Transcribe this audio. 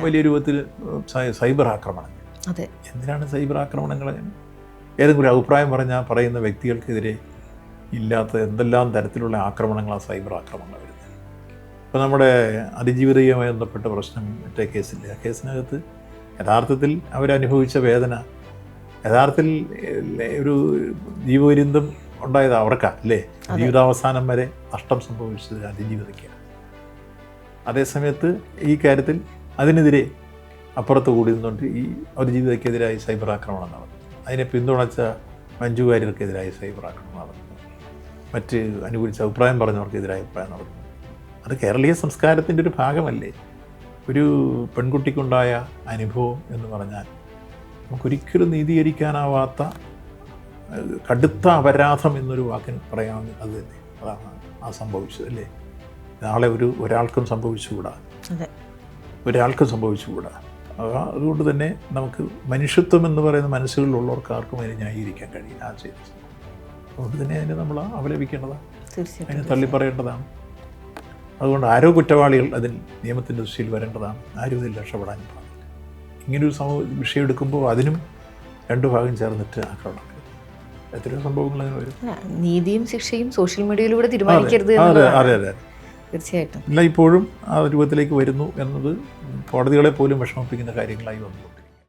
വലിയ രൂപത്തിൽ സൈബർ ആക്രമണങ്ങൾ. അതെ. എന്തിനാണ് സൈബർ ആക്രമണങ്ങൾ ഏതെങ്കിലും ഒരു അഭിപ്രായം പറഞ്ഞാൽ പറയുന്ന വ്യക്തികൾക്കെതിരെ ഇല്ലാത്ത എന്തെല്ലാം തരത്തിലുള്ള ആക്രമണങ്ങളാണ് സൈബർ ആക്രമണങ്ങൾ വരുന്നത്. ഇപ്പോൾ നമ്മുടെ അതിജീവിതയുമായി ബന്ധപ്പെട്ട പ്രശ്നം മറ്റേ കേസിൽ ആ കേസിനകത്ത് യഥാർത്ഥത്തിൽ അവരനുഭവിച്ച വേദന യഥാർത്ഥത്തിൽ ഒരു ജീവപര്യന്തം ഉണ്ടായത് അവർക്കാണ് അല്ലേ ജീവിതാവസാനം വരെ നഷ്ടം സംഭവിച്ചത് അതിജീവിതയ്ക്കാണ്. അതേസമയത്ത് ഈ കാര്യത്തിൽ അതിനെതിരെ അപ്പുറത്ത് കൂടി നിന്നുകൊണ്ട് ഈ അതിജീവിതയ്ക്കെതിരായി സൈബർ ആക്രമണം നടന്നു. അതിനെ പിന്തുണച്ച മഞ്ജു വാര്യർക്കെതിരായി സൈബർ ആക്രമണം നടന്നു. മറ്റ് അനുകൂലിച്ച അഭിപ്രായം പറഞ്ഞവർക്കെതിരായ അഭിപ്രായം നടന്നു. അത് കേരളീയ സംസ്കാരത്തിന്റെ ഒരു ഭാഗമല്ലേ? ഒരു പെൺകുട്ടിക്കുണ്ടായ അനുഭവം എന്ന് പറഞ്ഞാൽ നമുക്കൊരിക്കലും നീതീകരിക്കാനാവാത്ത കടുത്ത അപരാധം എന്നൊരു വാക്കിന് പറയാമെന്ന് അത് തന്നെ. അതാണ് ആ സംഭവിച്ചത് അല്ലേ? നാളെ ഒരു ഒരാൾക്കും സംഭവിച്ചുകൂടാ? ഒരാൾക്കും സംഭവിച്ചുകൂടാ. അതാ- അതുകൊണ്ട് തന്നെ നമുക്ക് മനുഷ്യത്വം എന്ന് പറയുന്ന മനസ്സുകളിലുള്ളവർക്ക് ആർക്കും അതിനെ ന്യായീകരിക്കാൻ കഴിയില്ല. ആ ചെയ്ത് അതുകൊണ്ട് തന്നെ അതിനെ നമ്മൾ അവലപിക്കേണ്ടതാണ് അതിനെ തള്ളിപ്പറയേണ്ടതാണ്. അതുകൊണ്ട് ആരോ കുറ്റവാളികൾ അതിൽ നിയമത്തിന്റെ ദൃശ്യയിൽ വരേണ്ടതാണ്. ആരും ഇതിൽ രക്ഷപ്പെടാൻ പാടില്ല. ഇങ്ങനൊരു സമൂഹ വിഷയം എടുക്കുമ്പോൾ അതിനും രണ്ടു ഭാഗം ചേർന്നിട്ട് ആക്രമണം. എത്രയോ സംഭവങ്ങൾ അങ്ങനെ വരും. നീതിയും ശിക്ഷയും സോഷ്യൽ മീഡിയയിലൂടെ തീരുമാനിക്കരുത് അതെ അതെ അതെ. തീർച്ചയായിട്ടും. ഇപ്പോഴും ആ രൂപത്തിലേക്ക് വരുന്നു എന്നത് കോടതികളെ പോലും വിഷമിപ്പിക്കുന്ന കാര്യങ്ങളായി വന്നു.